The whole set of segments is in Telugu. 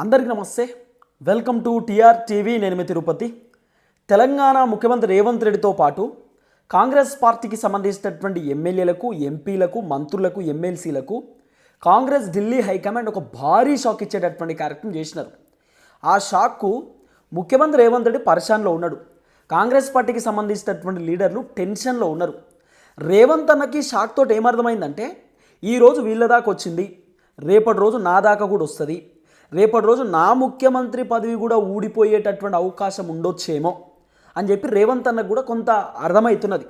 అందరికీ నమస్తే. Welcome to TR TV. నేనుమి Tirupati. Telangana ముఖ్యమంత్రి రేవంత్ రెడ్డితో పాటు కాంగ్రెస్ పార్టీకి సంబంధించినటువంటి ఎమ్మెల్యేలకు ఎంపీలకు మంత్రులకు ఎమ్మెల్సీలకు కాంగ్రెస్ ఢిల్లీ హైకమాండ్ ఒక భారీ షాక్ ఇచ్చేటటువంటి కార్యక్రమం చేసినారు. ఆ షాక్కు ముఖ్యమంత్రి రేవంత్ రెడ్డి పరిశాన్లో ఉన్నాడు. కాంగ్రెస్ పార్టీకి సంబంధించినటువంటి లీడర్లు టెన్షన్లో ఉన్నారు. రేవంత్ అన్నకి షాక్ తోటి ఏమర్థమైందంటే ఈరోజు వీళ్ళ దాకా వచ్చింది. రేపటి రోజు నా దాకా కూడా వస్తుంది. రేపటి రోజు నా ముఖ్యమంత్రి పదవి కూడా ఊడిపోయేటటువంటి అవకాశం ఉండొచ్చేమో అని చెప్పి రేవంత్ అన్నకు కూడా కొంత అర్థమవుతున్నది.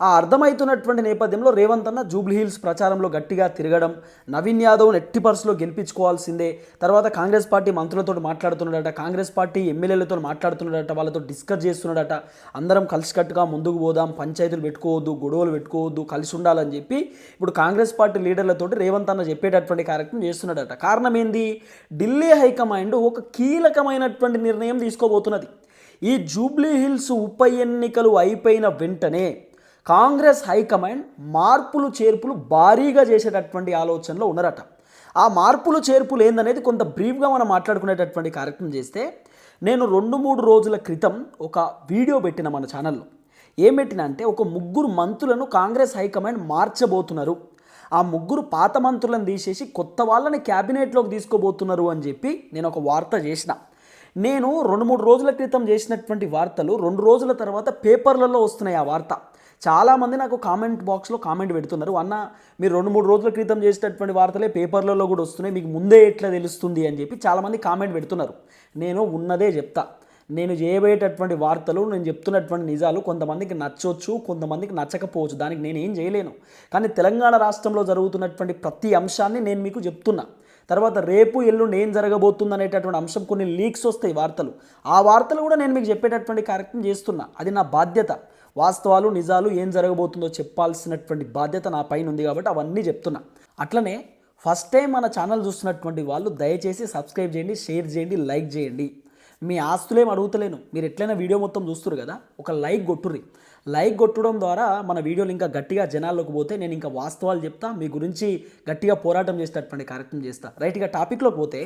ఆ అర్థమవుతున్నటువంటి నేపథ్యంలో రేవంత్ అన్న జూబ్లీ హిల్స్ ప్రచారంలో గట్టిగా తిరగడం నవీన్ యాదవ్ని ఎట్టి పర్సులో గెలిపించుకోవాల్సిందే తర్వాత కాంగ్రెస్ పార్టీ మంత్రులతో మాట్లాడుతున్నాడట కాంగ్రెస్ పార్టీ ఎమ్మెల్యేలతో మాట్లాడుతున్నాడట వాళ్ళతో డిస్కస్ చేస్తున్నాడట అందరం కలిసికట్టుగా ముందుకు పోదాం పంచాయతీలు పెట్టుకోవద్దు గొడవలు పెట్టుకోవద్దు కలిసి ఉండాలని చెప్పి ఇప్పుడు కాంగ్రెస్ పార్టీ లీడర్లతోటి రేవంత్ అన్న చెప్పేటటువంటి కార్యక్రమం చేస్తున్నాడట. కారణం ఏంది ఢిల్లీ హైకమాండ్ ఒక కీలకమైనటువంటి నిర్ణయం తీసుకోబోతున్నది. ఈ జూబ్లీ హిల్స్ ఉప ఎన్నికలు అయిపోయిన వెంటనే కాంగ్రెస్ హైకమాండ్ మార్పులు చేర్పులు భారీగా చేసేటటువంటి ఆలోచనలో ఉన్నారట. ఆ మార్పులు చేర్పులు ఏందనేది కొంత బ్రీఫ్గా మనం మాట్లాడుకునేటటువంటి కార్యక్రమం చేస్తే నేను రెండు మూడు రోజుల క్రితం ఒక వీడియో పెట్టిన మన ఛానల్లో. ఏం పెట్టిన అంటే ఒక ముగ్గురు మంత్రులను కాంగ్రెస్ హైకమాండ్ మార్చబోతున్నారు. ఆ ముగ్గురు పాత మంత్రులను తీసేసి కొత్త వాళ్ళని క్యాబినెట్లోకి తీసుకోబోతున్నారు అని చెప్పి నేను ఒక వార్త చేసిన. నేను రెండు మూడు రోజుల క్రితం చేసినటువంటి వార్తలు రెండు రోజుల తర్వాత పేపర్లలో వస్తున్నాయి ఆ వార్త. చాలామంది నాకు కామెంట్ బాక్స్లో కామెంట్ పెడుతున్నారు. అన్న మీరు రెండు మూడు రోజుల క్రితం చేసేటటువంటి వార్తలే పేపర్లలో కూడా వస్తున్నాయి. మీకు ముందే ఎట్లా తెలుస్తుంది అని చెప్పి చాలామంది కామెంట్ పెడుతున్నారు. నేను ఉన్నదే చెప్తా. నేను చేయబోయేటటువంటి వార్తలు నేను చెప్తున్నటువంటి నిజాలు కొంతమందికి నచ్చవచ్చు కొంతమందికి నచ్చకపోవచ్చు. దానికి నేను ఏం చేయలేను. కానీ తెలంగాణ రాష్ట్రంలో జరుగుతున్నటువంటి ప్రతి అంశాన్ని నేను మీకు చెప్తున్నా. తర్వాత రేపు ఎల్లుండి ఏం జరగబోతుంది అనేటటువంటి అంశం కొన్ని లీక్స్ వస్తాయి వార్తలు. ఆ వార్తలు కూడా నేను మీకు చెప్పేటటువంటి కార్యక్రమం చేస్తున్నా. అది నా బాధ్యత. వాస్తవాలు నిజాలు ఏం జరగబోతుందో చెప్పాల్సినటువంటి బాధ్యత నా పైన ఉంది కాబట్టి అవన్నీ చెప్తున్నా. అట్లనే ఫస్ట్ టైం మన ఛానల్ చూస్తున్నటువంటి వాళ్ళు దయచేసి సబ్స్క్రైబ్ చేయండి షేర్ చేయండి లైక్ చేయండి. మీ ఆస్తులేం అడుగుతలేను. మీరు ఎట్లయినా వీడియో మొత్తం చూస్తురు కదా ఒక లైక్ కొట్టుర్రి. లైక్ కొట్టడం ద్వారా మన వీడియోలు ఇంకా గట్టిగా జనాల్లోకి పోతే నేను ఇంకా వాస్తవాలు చెప్తా మీ గురించి గట్టిగా పోరాటం చేసేటటువంటి కార్యక్రమం చేస్తా. రైట్గా టాపిక్లోకి పోతే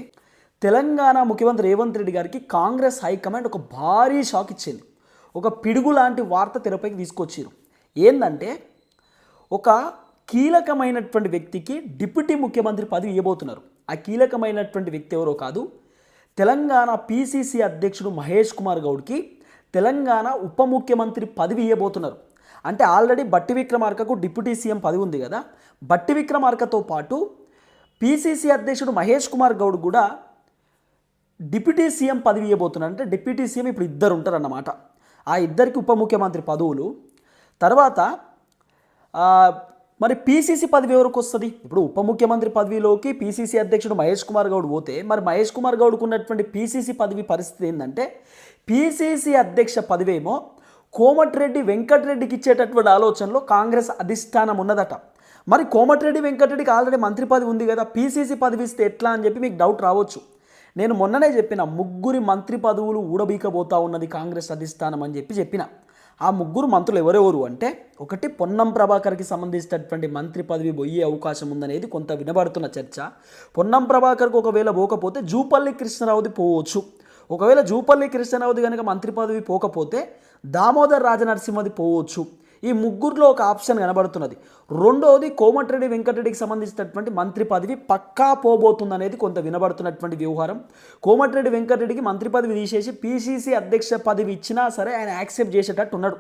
తెలంగాణ ముఖ్యమంత్రి రేవంత్ రెడ్డి గారికి కాంగ్రెస్ హైకమాండ్ ఒక భారీ షాక్ ఇచ్చింది. ఒక పిడుగు లాంటి వార్త తెరపైకి తీసుకొచ్చారు. ఏంటంటే ఒక కీలకమైనటువంటి వ్యక్తికి డిప్యూటీ ముఖ్యమంత్రి పదవి ఇవ్వబోతున్నారు. ఆ కీలకమైనటువంటి వ్యక్తి ఎవరో కాదు తెలంగాణ పీసీసీ అధ్యక్షుడు మహేష్ కుమార్ గౌడ్కి తెలంగాణ ఉప ముఖ్యమంత్రి పదవి ఇవ్వబోతున్నారు. అంటే ఆల్రెడీ బట్టి విక్రమార్కకు డిప్యూటీ సీఎం పదవి ఉంది కదా. బట్టి విక్రమార్కతో పాటు పీసీసీ అధ్యక్షుడు మహేష్ కుమార్ గౌడ్ కూడా డిప్యూటీ సీఎం పదవి ఇవ్వబోతున్నారు. అంటే డిప్యూటీ సీఎం ఇప్పుడు ఇద్దరు ఉంటారన్నమాట. ఆ ఇద్దరికి ఉప ముఖ్యమంత్రి పదవులు. తర్వాత మరి పీసీసీ పదవి ఎవరికి వస్తుంది? ఇప్పుడు ఉప ముఖ్యమంత్రి పదవిలోకి పీసీసీ అధ్యక్షుడు మహేష్ కుమార్ గౌడ్ పోతే మరి మహేష్ కుమార్ గౌడ్కు ఉన్నటువంటి పీసీసీ పదవి పరిస్థితి ఏంటంటే పీసీసీ అధ్యక్ష పదవేమో కోమటిరెడ్డి వెంకటరెడ్డికి ఇచ్చేటటువంటి ఆలోచనలో కాంగ్రెస్ అధిష్టానం ఉన్నదట. మరి కోమటిరెడ్డి వెంకటరెడ్డికి ఆల్రెడీ మంత్రి పదవి ఉంది కదా పీసీసీ పదవి ఇస్తే ఎట్లా అని చెప్పి మీకు డౌట్ రావచ్చు. నేను మొన్ననే చెప్పిన ముగ్గురి మంత్రి పదవులు ఊడబీకబోతా ఉన్నది కాంగ్రెస్ అధిష్టానం అని చెప్పి చెప్పిన. ఆ ముగ్గురు మంత్రులు ఎవరెవరు అంటే ఒకటి పొన్నం ప్రభాకర్కి సంబంధించినటువంటి మంత్రి పదవి పోయే అవకాశం ఉందనేది కొంత వినబడుతున్న చర్చ. పొన్నం ప్రభాకర్కి ఒకవేళ పోకపోతే జూపల్లి కృష్ణరావుది పోవచ్చు. ఒకవేళ జూపల్లి కృష్ణరావుది కనుక మంత్రి పదవి పోకపోతే దామోదర్ రాజనరసింహది పోవచ్చు. ఈ ముగ్గురులో ఒక ఆప్షన్ కనబడుతున్నది. రెండోది కోమటిరెడ్డి వెంకటరెడ్డికి సంబంధించినటువంటి మంత్రి పదవి పక్కా పోబోతుంది అనేది కొంత వినబడుతున్నటువంటి వ్యవహారం. కోమటిరెడ్డి వెంకటరెడ్డికి మంత్రి పదవి తీసేసి పీసీసీ అధ్యక్ష పదవి ఇచ్చినా సరే ఆయన యాక్సెప్ట్ చేసేటట్టు ఉన్నాడు.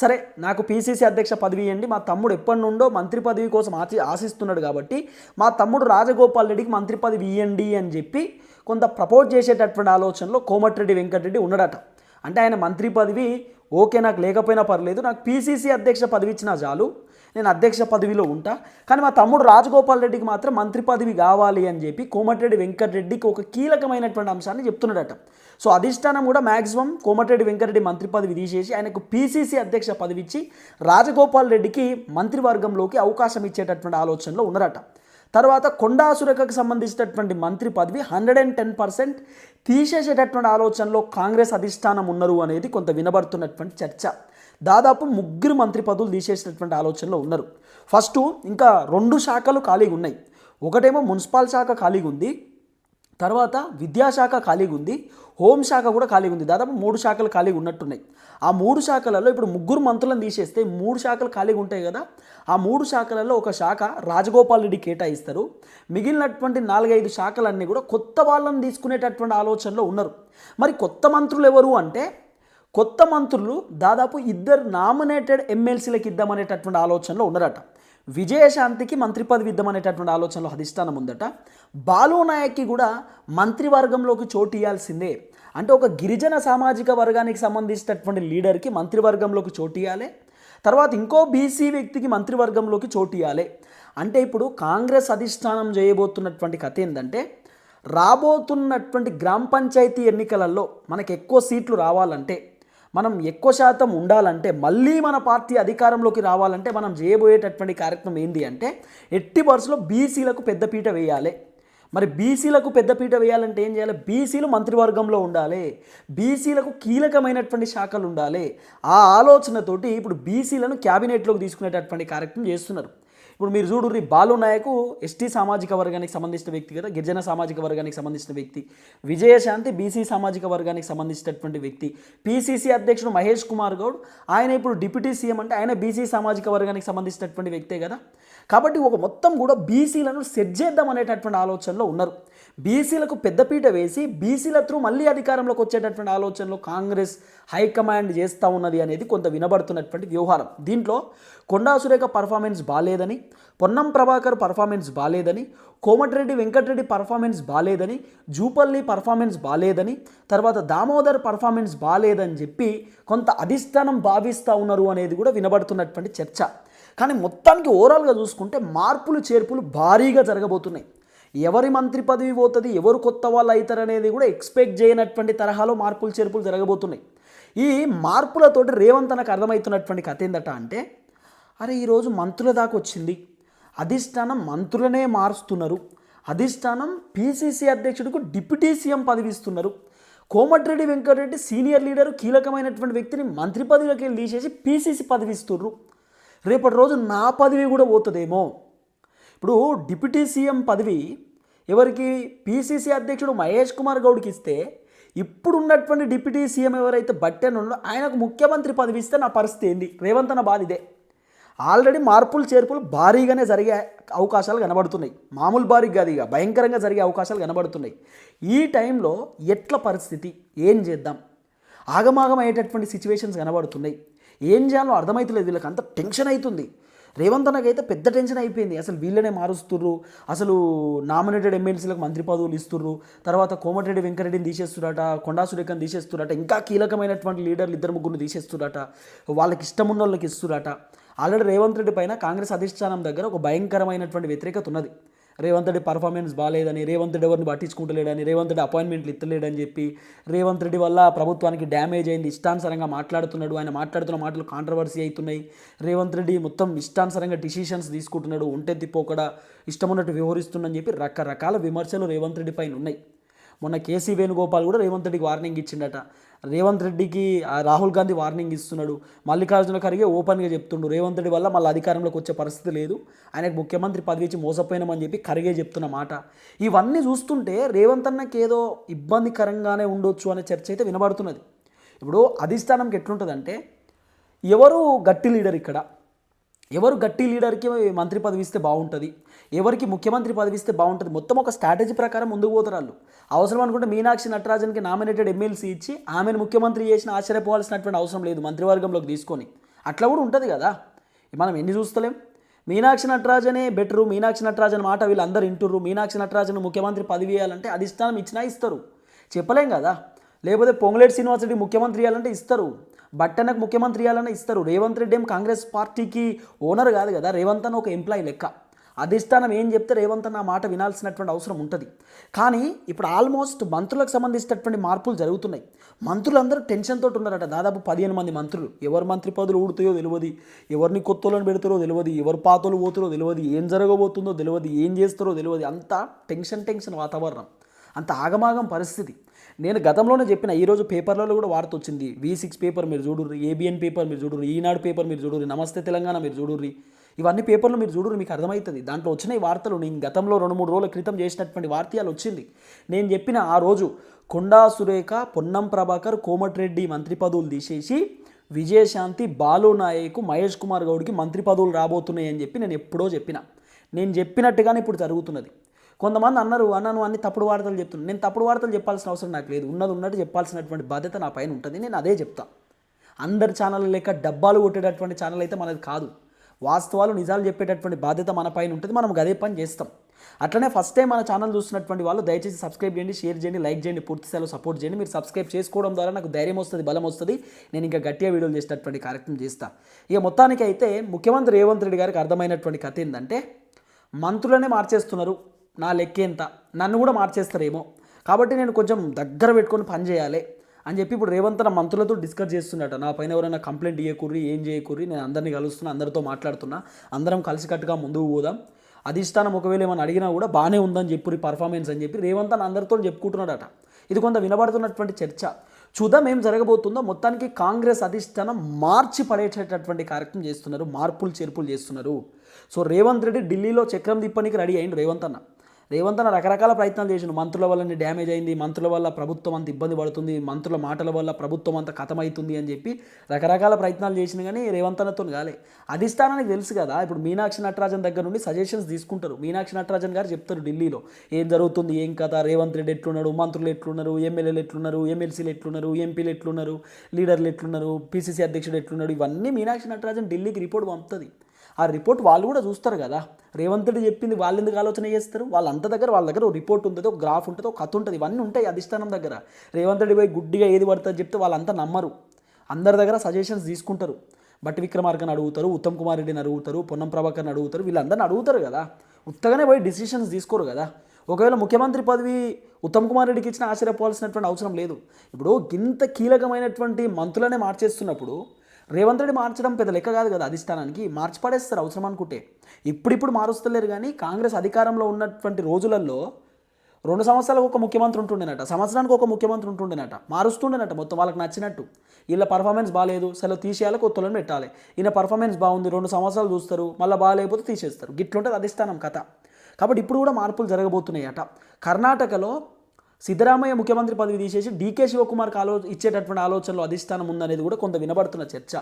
సరే నాకు పీసీసీ అధ్యక్ష పదవి ఇవ్వండి మా తమ్ముడు ఎప్పటి నుండో మంత్రి పదవి కోసం ఆశి ఆశిస్తున్నాడు కాబట్టి మా తమ్ముడు రాజగోపాల్ రెడ్డికి మంత్రి పదవి ఇవ్వండి అని చెప్పి కొంత ప్రపోజ్ చేసేటటువంటి ఆలోచనలో కోమటిరెడ్డి వెంకటరెడ్డి ఉన్నాడట. అంటే ఆయన మంత్రి పదవి ఓకే నాకు లేకపోయినా పర్లేదు. నాకు పీసీసీ అధ్యక్ష పదవి ఇచ్చినా చాలు. నేను అధ్యక్ష పదవిలో ఉంటా. కానీ మా తమ్ముడు రాజగోపాల్ రెడ్డికి మాత్రం మంత్రి పదవి కావాలి అని చెప్పి కోమటిరెడ్డి వెంకటరెడ్డికి ఒక కీలకమైనటువంటి అంశాన్ని చెప్తున్నాడట. సో అధిష్టానం కూడా మ్యాక్సిమం కోమటిరెడ్డి వెంకటరెడ్డి మంత్రి పదవి తీసేసి ఆయనకు పీసీసీ అధ్యక్ష పదవి ఇచ్చి రాజగోపాల్ రెడ్డికి మంత్రివర్గంలోకి అవకాశం ఇచ్చేటటువంటి ఆలోచనలో ఉన్నారట. తర్వాత కొండా సురేఖకు సంబంధించినటువంటి మంత్రి పదవి హండ్రెడ్ అండ్ టెన్ పర్సెంట్ తీసేసేటటువంటి ఆలోచనలో కాంగ్రెస్ అధిష్టానం ఉన్నారు అనేది కొంత వినబడుతున్నటువంటి చర్చ. దాదాపు ముగ్గురు మంత్రి పదవులు తీసేసినటువంటి ఆలోచనలో ఉన్నారు. ఫస్ట్ ఇంకా రెండు శాఖలు ఖాళీగా ఉన్నాయి. ఒకటేమో మున్సిపల్ శాఖ ఖాళీగా ఉంది తర్వాత విద్యాశాఖ ఖాళీగా ఉంది హోంశాఖ కూడా ఖాళీగా ఉంది. దాదాపు మూడు శాఖలు ఖాళీగా ఉన్నట్టున్నాయి. ఆ మూడు శాఖలలో ఇప్పుడు ముగ్గురు మంత్రులను తీసేస్తే మూడు శాఖలు ఖాళీగా ఉంటాయి కదా? ఆ మూడు శాఖలలో ఒక శాఖ రాజగోపాల్ రెడ్డి కేటాయిస్తారు. మిగిలినటువంటి నాలుగైదు శాఖలన్నీ కూడా కొత్త వాళ్ళని తీసుకునేటటువంటి ఆలోచనలో ఉన్నారు. మరి కొత్త మంత్రులు ఎవరు అంటే కొత్త మంత్రులు దాదాపు ఇద్దరు నామినేటెడ్ ఎమ్మెల్సీలకు ఇద్దామనేటటువంటి ఆలోచనలో ఉన్నారట. విజయశాంతికి మంత్రి పదవి ఇద్దామనేటటువంటి ఆలోచనలో అధిష్టానం ఉందట. బాలు నాయక్కి కూడా మంత్రివర్గంలోకి చోటు ఇవ్వాల్సిందే అంటే ఒక గిరిజన సామాజిక వర్గానికి సంబంధించినటువంటి లీడర్కి మంత్రివర్గంలోకి చోటు ఇవ్వాలి తర్వాత ఇంకో బీసీ వ్యక్తికి మంత్రివర్గంలోకి చోటు ఇవ్వాలి అంటే ఇప్పుడు కాంగ్రెస్ అధిష్టానం చేయబోతున్నటువంటి కథ ఏంటంటే రాబోతున్నటువంటి గ్రామ పంచాయతీ ఎన్నికలలో మనకు ఎక్కువ సీట్లు రావాలంటే మనం ఎక్కువ శాతం ఉండాలంటే మళ్ళీ మన పార్టీ అధికారంలోకి రావాలంటే మనం చేయబోయేటటువంటి కార్యక్రమం ఏంటి అంటే ఎట్టి వరుసలో బీసీలకు పెద్దపీట వేయాలి. మరి బీసీలకు పెద్దపీట వేయాలంటే ఏం చేయాలి? బీసీలు మంత్రివర్గంలో ఉండాలి. బీసీలకు కీలకమైనటువంటి శాఖలు ఉండాలి. ఆ ఆలోచనతోటి ఇప్పుడు బీసీలను క్యాబినెట్లోకి తీసుకునేటటువంటి కార్యక్రమం చేస్తున్నారు. ఇప్పుడు మీరు చూడు బాలు నాయకు ఎస్టీ సామాజిక వర్గానికి సంబంధించిన వ్యక్తి కదా గిరిజన సామాజిక వర్గానికి సంబంధించిన వ్యక్తి. విజయశాంతి బీసీ సామాజిక వర్గానికి సంబంధించినటువంటి వ్యక్తి. పీసీసీ అధ్యక్షుడు మహేష్ కుమార్ గౌడ్ ఆయన ఇప్పుడు డిప్యూటీ సీఎం అంటే ఆయన బీసీ సామాజిక వర్గానికి సంబంధించినటువంటి వ్యక్తే కదా. కాబట్టి ఒక మొత్తం కూడా బీసీలను సెట్ చేద్దాం అనేటటువంటి ఆలోచనలో ఉన్నారు. బీసీలకు పెద్దపీట వేసి బీసీల త్రూ మళ్ళీ అధికారంలోకి వచ్చేటటువంటి ఆలోచనలో కాంగ్రెస్ హైకమాండ్ చేస్తూ ఉన్నది అనేది కొంత వినబడుతున్నటువంటి వ్యవహారం. దీంట్లో కొండా సురేఖ పర్ఫార్మెన్స్ బాగాలేదని పొన్నం ప్రభాకర్ పర్ఫార్మెన్స్ బాగాలేదని కోమటిరెడ్డి వెంకటరెడ్డి పర్ఫార్మెన్స్ బాగాలేదని జూపల్లి పర్ఫార్మెన్స్ బాగాలేదని తర్వాత దామోదర్ పర్ఫార్మెన్స్ బాగాలేదని చెప్పి కొంత అధిష్టానం భావిస్తూ ఉన్నారు అనేది కూడా వినబడుతున్నటువంటి చర్చ. కానీ మొత్తానికి ఓవరాల్గా చూసుకుంటే మార్పులు చేర్పులు భారీగా జరగబోతున్నాయి. ఎవరి మంత్రి పదవి పోతుంది ఎవరు కొత్త వాళ్ళు అవుతారు అనేది కూడా ఎక్స్పెక్ట్ చేయనటువంటి తరహాలో మార్పులు చేర్పులు జరగబోతున్నాయి. ఈ మార్పులతోటి రేవంత్ నాకు అర్థమవుతున్నటువంటి కథ ఏందట అంటే అరే ఈరోజు మంత్రుల దాకా వచ్చింది. అధిష్టానం మంత్రులనే మారుస్తున్నారు. అధిష్టానం పీసీసీ అధ్యక్షుడికి డిప్యూటీ సీఎం పదవిస్తున్నారు కోమటిరెడ్డి వెంకటరెడ్డి సీనియర్ లీడరు కీలకమైనటువంటి వ్యక్తిని మంత్రి పదవిలోకి వెళ్ళి తీసేసి పీసీసీ పదవి రేపటి రోజు నా పదవి కూడా పోతుందేమో. ఇప్పుడు డిప్యూటీ సీఎం పదవి ఎవరికి? పీసీసీ అధ్యక్షుడు మహేష్ కుమార్ గౌడ్కి ఇస్తే ఇప్పుడు ఉన్నటువంటి డిప్యూటీ సీఎం ఎవరైతే బట్టెన్ ఉన్నాడో ఆయనకు ముఖ్యమంత్రి పదవి ఇస్తే నా పరిస్థితి ఏంది? రేవంత్ అన్న బాధ ఇదే. ఆల్రెడీ మార్పులు చేర్పులు భారీగానే జరిగే అవకాశాలు కనబడుతున్నాయి. మామూలు భారీ కాదు ఇక భయంకరంగా జరిగే అవకాశాలు కనబడుతున్నాయి. ఈ టైంలో ఎట్ల పరిస్థితి? ఏం చేద్దాం? ఆగమాగం అయ్యేటటువంటి సిచ్యువేషన్స్ కనబడుతున్నాయి. ఏం చేయాలో అర్థమవుతలేదు వీళ్ళకి అంత టెన్షన్ అవుతుంది రేవంత్ అన్నకైతే పెద్ద టెన్షన్ అయిపోయింది. అసలు వీళ్ళనే మారుస్తుర్రు. అసలు నామినేటెడ్ ఎమ్మెల్సీలకు మంత్రి పదవులు ఇస్తుర్రు. తర్వాత కోమటిరెడ్డి వెంకరెడ్డిని తీసేస్తురట కొండా సురేఖని తీసేస్తురట ఇంకా కీలకమైనటువంటి లీడర్లు ఇద్దరు ముగ్గురు తీసేస్తురట వాళ్ళకి ఇష్టం ఉన్న వాళ్ళకి ఇస్తురట ఆల్రెడీ రేవంత్ రెడ్డి పైన కాంగ్రెస్ అధిష్టానం దగ్గర ఒక భయంకరమైనటువంటి వ్యతిరేకత ఉన్నది. రేవంత్ రెడ్డి పర్ఫార్మెన్స్ బాగాలేదని రేవంత్ రెడ్డి ఎవరిని పట్టించుకుంటలేడని రేవంత్ రెడ్డి అపాయింట్మెంట్లు ఇస్తలేడని చెప్పి రేవంత్ రెడ్డి వల్ల ప్రభుత్వానికి డ్యామేజ్ అయింది ఇష్టానుసారంగా మాట్లాడుతున్నాడు. ఆయన మాట్లాడుతున్న మాటలు కాంట్రవర్సీ అవుతున్నాయి. రేవంత్ రెడ్డి మొత్తం ఇష్టానుసారంగా డిసిషన్స్ తీసుకుంటున్నాడు. ఉంటే తిప్పోకడా ఇష్టం ఉన్నట్టు వ్యవహరిస్తుందని చెప్పి రకరకాల విమర్శలు రేవంత్ రెడ్డి పైన ఉన్నాయి. మొన్న కేసీ వేణుగోపాల్ కూడా రేవంత్ రెడ్డికి వార్నింగ్ ఇచ్చిండట. రేవంత్ రెడ్డికి రాహుల్ గాంధీ వార్నింగ్ ఇస్తున్నాడు. మల్లికార్జున ఖర్గే ఓపెన్గా చెప్తుండు. రేవంత్ రెడ్డి వల్ల మళ్ళీ అధికారంలోకి వచ్చే పరిస్థితి లేదు. ఆయనకు ముఖ్యమంత్రి పదవి ఇచ్చి మోసపోయినామని చెప్పి ఖర్గే చెప్తున్న మాట. ఇవన్నీ చూస్తుంటే రేవంత్ అన్నకి ఏదో ఇబ్బందికరంగానే ఉండొచ్చు అనే చర్చ అయితే వినబడుతున్నది. ఇప్పుడు అధిష్టానంకి ఎట్లుంటుందంటే ఎవరు గట్టి లీడర్ ఇక్కడ? ఎవరు గట్టి లీడర్కి మంత్రి పదవి ఇస్తే బాగుంటుంది? ఎవరికి ముఖ్యమంత్రి పదవి ఇస్తే బాగుంటుంది? మొత్తం ఒక స్ట్రాటజీ ప్రకారం ముందుకు పోతారు వాళ్ళు. అవసరం అనుకుంటే మీనాక్షి నటరాజన్కి నామినేటెడ్ ఎమ్మెల్సీ ఇచ్చి ఆమెను ముఖ్యమంత్రి చేసిన ఆశ్చర్యపోవాల్సినటువంటి అవసరం లేదు మంత్రివర్గంలోకి తీసుకొని. అట్లా కూడా ఉంటుంది కదా? మనం ఎన్ని చూస్తలేం? మీనాక్షి నటరాజనే బెటరు. మీనాక్షి నటరాజన్ మాట వీళ్ళందరూ వింటుర్రు. మీనాక్షి నటరాజన్ ముఖ్యమంత్రి పదవి ఇవ్వాలంటే అధిష్టానం ఇచ్చినా ఇస్తారు. చెప్పలేం కదా? లేకపోతే పొంగులేటి శ్రీనివాసరెడ్డి ముఖ్యమంత్రి ఇవ్వాలంటే ఇస్తారు. బట్టనకు ముఖ్యమంత్రి ఇవ్వాలన్నా ఇస్తారు. రేవంత్ రెడ్డి ఏం కాంగ్రెస్ పార్టీకి ఓనర్ కాదు కదా? రేవంత్ అని ఒక ఎంప్లాయీ లెక్క. అధిష్టానం ఏం చెప్తే రేవంత్ అన్న మాట వినాల్సినటువంటి అవసరం ఉంటుంది. కానీ ఇప్పుడు ఆల్మోస్ట్ మంత్రులకు సంబంధించినటువంటి మార్పులు జరుగుతున్నాయి. మంత్రులందరూ టెన్షన్ తోటి ఉన్నారట. దాదాపు పదిహేను మంది మంత్రులు. ఎవరు మంత్రి పదవులు ఊడుతాయో తెలియదు ఎవరిని కొత్తలను పెడతారో తెలియదు ఎవరు పాతలు పోతారో తెలియదు ఏం జరగబోతుందో తెలియదు ఏం చేస్తారో తెలియదు అంతా టెన్షన్ టెన్షన్ వాతావరణం. అంత ఆగమాగం పరిస్థితి. నేను గతంలోనే చెప్పిన ఈరోజు పేపర్లలో కూడా వార్త వచ్చింది వి సిక్స్ పేపర్ మీరు చూడుర్రి ఏబిఎన్ పేపర్ మీరు చూడుర్రి ఈనాడు పేపర్ మీరు చూడుర్రి నమస్తే తెలంగాణ మీరు చూడుర్రి ఇవన్నీ పేపర్లు మీరు చూడరు మీకు అర్థమవుతుంది దాంట్లో వచ్చిన వార్తలు. నేను గతంలో రెండు మూడు రోజుల క్రితం చేసినటువంటి వార్తలు వచ్చింది. నేను చెప్పిన ఆ రోజు కొండా సురేఖ పొన్నం ప్రభాకర్ కోమటిరెడ్డి మంత్రి పదవులు తీసేసి విజయశాంతి బాలు నాయకు మహేష్ కుమార్ గౌడ్కి మంత్రి పదవులు రాబోతున్నాయి అని చెప్పి నేను ఎప్పుడో చెప్పిన. నేను చెప్పినట్టుగానే ఇప్పుడు జరుగుతున్నది. కొంతమంది అన్నారు అన్నను అన్ని తప్పుడు వార్తలు చెప్తున్నాను నేను తప్పుడు వార్తలు చెప్పాల్సిన అవసరం నాకు లేదు. ఉన్నది ఉన్నట్టు చెప్పాల్సినటువంటి బాధ్యత నా పైన ఉంటుంది. నేను అదే చెప్తా. అందరి ఛానల్ లేక డబ్బాలు కొట్టేటటువంటి ఛానల్ అయితే మనది కాదు. వాస్తవాలు నిజాలు చెప్పేటటువంటి బాధ్యత మన పైన ఉంటుంది. మనం అదే పని చేస్తాం. అట్లనే ఫస్ట్ టైం మన ఛానల్ చూస్తున్నటువంటి వాళ్ళు దయచేసి సబ్స్క్రైబ్ చేయండి షేర్ చేయండి లైక్ చేయండి పూర్తి స్థాయిలో సపోర్ట్ చేయండి. మీరు సబ్స్క్రైబ్ చేసుకోవడం ద్వారా నాకు ధైర్యం వస్తుంది బలం వస్తుంది. నేను ఇంకా గట్టిగా వీడియోలు చేసేటటువంటి కార్యక్రమం చేస్తా. ఇక మొత్తానికి అయితే ముఖ్యమంత్రి రేవంత్ రెడ్డి గారికి అర్థమైనటువంటి కథ ఏంటంటే మంత్రులనే మార్చేస్తున్నారు. నా లెక్కేంత నన్ను కూడా మార్చేస్తారేమో. కాబట్టి నేను కొంచెం దగ్గర పెట్టుకొని పని చేయాలి అని చెప్పి ఇప్పుడు రేవంత్ నా మంత్రులతో డిస్కస్ చేస్తున్నట నా పైన ఎవరైనా కంప్లైంట్ ఇయ్యకూర్రి ఏం చేయకూర్రి నేను అందరినీ కలుస్తున్నా అందరితో మాట్లాడుతున్నా అందరం కలిసికట్టుగా ముందుకు పోదాం. అధిష్టానం ఒకవేళ ఏమైనా అడిగినా కూడా బాగానే ఉందని చెప్పి పర్ఫార్మెన్స్ అని చెప్పి రేవంత్ అని అందరితో చెప్పుకుంటున్నాడట. ఇది కొంత వినబడుతున్నటువంటి చర్చ. చూద్దాం ఏం జరగబోతుందో. మొత్తానికి కాంగ్రెస్ అధిష్టానం మార్చి పడేటటువంటి కార్యక్రమం చేస్తున్నారు. మార్పులు చేర్పులు చేస్తున్నారు. సో రేవంత్ రెడ్డి ఢిల్లీలో చక్రం తిప్పనికి రెడీ అయింది రేవంత్ అన్న. రేవంత్ అన్న రకరకాల ప్రయత్నాలు చేసిండు. మంత్రుల వల్ల డ్యామేజ్ అయింది. మంత్రుల వల్ల ప్రభుత్వం అంత ఇబ్బంది పడుతుంది. మంత్రుల మాటల వల్ల ప్రభుత్వం అంత కథమవుతుంది అని చెప్పి రకరకాల ప్రయత్నాలు చేసిన కానీ రేవంత్ అన్నతో కాలే. అధిష్టానానికి తెలుసు కదా ఇప్పుడు మీనాక్షి నటరాజన్ దగ్గర నుండి సజెషన్స్ తీసుకుంటారు. మీనాక్షి నటరాజన్ గారు చెప్తారు ఢిల్లీలో ఏం జరుగుతుంది ఏం కథ రేవంత్ రెడ్డి ఎట్లున్నాడు మంత్రులు ఎట్లున్నారు ఎమ్మెల్యేలు ఎట్లున్నారు ఎమ్మెల్సీలు ఎట్లున్నారు ఎంపీలు ఎట్లున్నారు లీడర్లు ఎట్లున్నారు పీసీసీ అధ్యక్షుడు ఎట్లున్నాడు ఇవన్నీ మీనాక్షి నటరాజన్ ఢిల్లీకి రిపోర్ట్ పంపుతుంది. ఆ రిపోర్ట్ వాళ్ళు కూడా చూస్తారు కదా. రేవంత్ రెడ్డి చెప్పింది వాళ్ళు ఎందుకు ఆలోచన చేస్తారు? వాళ్ళంత దగ్గర వాళ్ళ దగ్గర ఒక రిపోర్ట్ ఉంటుంది ఒక గ్రాఫ్ ఉంటుంది ఒక కథ ఉంటుంది ఇవన్నీ ఉంటాయి అధిష్టానం దగ్గర. రేవంత్ రెడ్డి పోయి గుడ్డిగా ఏది పడుతుంది చెప్తే వాళ్ళంతా నమ్మరు. అందరి దగ్గర సజెషన్స్ తీసుకుంటారు. బట్టి విక్రమార్కని అడుగుతారు ఉత్తమ్ కుమార్ రెడ్డిని అడుగుతారు పొన్నం ప్రభాకర్ని అడుగుతారు వీళ్ళందరిని అడుగుతారు కదా. ఉత్తగానే పోయి డిసిషన్స్ తీసుకోరు కదా. ఒకవేళ ముఖ్యమంత్రి పదవి ఉత్తమ్ కుమార్ రెడ్డికి ఇచ్చిన ఆశ్చర్యపోవాల్సినటువంటి అవసరం లేదు. ఇప్పుడు ఇంత కీలకమైనటువంటి మంత్రులనే మార్చేస్తున్నప్పుడు రేవంత్ రెడ్డి మార్చడం పెద్ద లెక్క కాదు కదా అధిష్టానానికి. మార్చి పడేస్తారు అవసరం అనుకుంటే. ఇప్పుడిప్పుడు మారుస్తలేరు కానీ కాంగ్రెస్ అధికారంలో ఉన్నటువంటి రోజులలో రెండు సంవత్సరాలకు ఒక ముఖ్యమంత్రి ఉంటుండేనట సంవత్సరానికి ఒక ముఖ్యమంత్రి ఉంటుండేనట మారుస్తుండేనట మొత్తం వాళ్ళకి నచ్చినట్టు. వీళ్ళ పర్ఫార్మెన్స్ బాగాలేదు సెలవు తీసేయాలి కొత్తలను పెట్టాలి. ఈయన పర్ఫార్మెన్స్ బాగుంది రెండు సంవత్సరాలు చూస్తారు మళ్ళీ బాగాలేకపోతే తీసేస్తారు. గిట్లుంటుంది అధిష్టానం కథ. కాబట్టి ఇప్పుడు కూడా మార్పులు జరగబోతున్నాయట. కర్ణాటకలో సిద్ధరామయ్య ముఖ్యమంత్రి పదవి తీసేసి డీకే శివకుమార్కి ఆలో ఇచ్చేటటువంటి ఆలోచనలో అధిష్టానం ఉందనేది కూడా కొంత వినబడుతున్న చర్చ.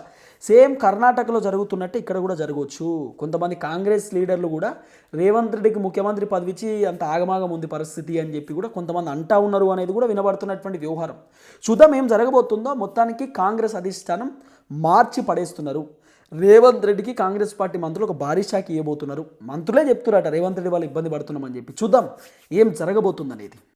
సేమ్ కర్ణాటకలో జరుగుతున్నట్టు ఇక్కడ కూడా జరగవచ్చు కొంతమంది కాంగ్రెస్ లీడర్లు కూడా రేవంత్ రెడ్డికి ముఖ్యమంత్రి పదవి ఇచ్చి అంత ఆగమాగం ఉంది పరిస్థితి అని చెప్పి కూడా కొంతమంది అంటా ఉన్నారు అనేది కూడా వినబడుతున్నటువంటి వ్యవహారం. చూద్దాం ఏం జరగబోతుందో. మొత్తానికి కాంగ్రెస్ అధిష్టానం మార్చి పడేస్తున్నారు. రేవంత్ రెడ్డికి కాంగ్రెస్ పార్టీ మంత్రులు ఒక భారీ షాక్ ఇవ్వబోతున్నారు. మంత్రులే చెప్తున్నారట రేవంత్ రెడ్డి వాళ్ళు ఇబ్బంది పడుతున్నామని చెప్పి. చూద్దాం ఏం జరగబోతుందనేది.